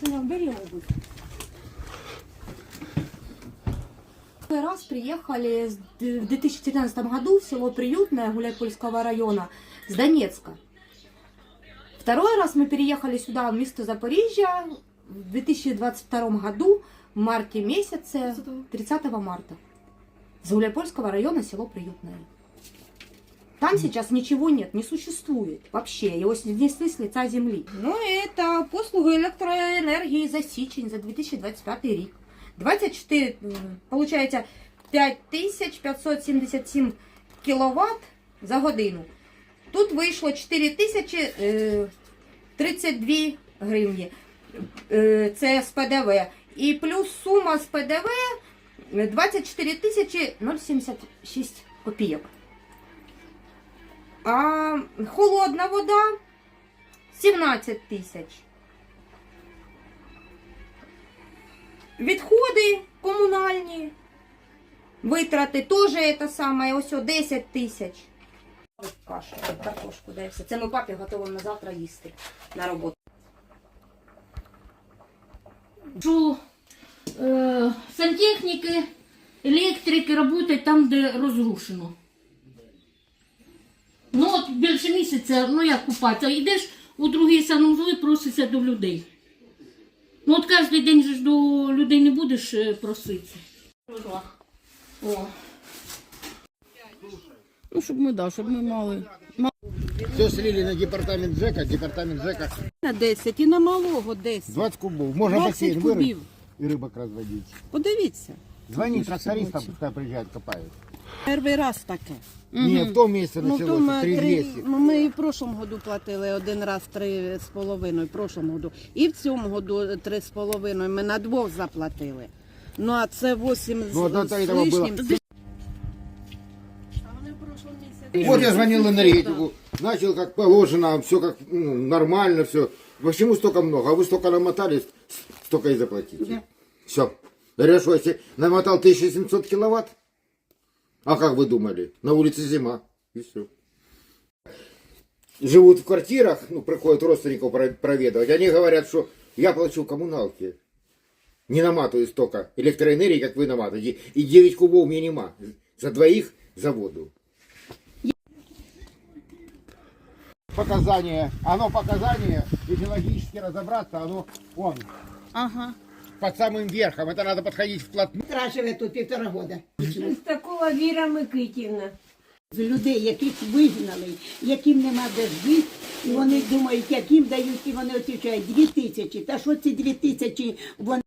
Машина, бери, мабуть. Первый раз приехали в 2014 году в село Приютное Гуляйпольского района с Донецка. Второй раз мы переехали сюда, в место Запорижья, в 2022 году, в марте месяце, 30 марта. С Гуляйпольского района село Приютное. Там сейчас ничего нет, не существует вообще. Его снесли с лица земли. Ну, это послуги электроэнергии за січень, за 2025 рік. 24, м, получається, 5577 кВт за годину. Тут вийшло 4032 гривні. Е, Це з ПДВ. І плюс сума з ПДВ 24 тисячі 076 копійок. А холодна вода 17 тисяч. Відходи комунальні. Витрати теж це саме, ось о 10 тисяч. Кашу, картошку, все. Це ми папі готуємо на завтра їсти на роботу. що е, сантехніки, електрики працюють там, де розрушено. Ну от більше місяця, ну як купатися, йдеш у другий санузли, просишся до людей. Ну от кожен день же ж до людей не будеш е, проситися. О. Ну, щоб ми, да, щоб ми мали. Все слили на департамент ЖЭКа, департамент ЖЭКа На 10 і на малого 10. 20 кубов. Можно 20 бассейн вырыть кубів. и рыбок разводить. Подивіться. Звони трактористам, пускай приезжают, копают. Перший раз таке. Не, в том месяце Ну, началось, то ми, три, 3200. ну, ми і в прошлому году платили один раз три з половиною, в прошлому году. І в цьому году три з половиною. Ми на двох заплатили. Ну, а це 8 з, Ну, от з до этого було. лишнім. Вот я звонил энергетику, начал как положено, все как ну, нормально, все. Почему столько много? А вы столько намотали, столько и заплатите. Все. Хорошо, если намотал 1700 киловатт, а как вы думали? На улице зима. И все. Живут в квартирах, ну, приходят родственников про- проведывать. Они говорят, что я плачу коммуналки. Не наматываю столько электроэнергии, как вы наматываете. И 9 кубов минима. За двоих за воду. Показания. Оно показание, если логически разобраться, оно он. Ага. Под самым верхом. Это надо подходить вплотную. Сестра тут півтора года. Такого Віра Микитівна. З людей, яких вигнали, яким нема де жити, і вони думають, яким дають, і вони отвічають дві тисячі. Та що ці дві тисячі, вони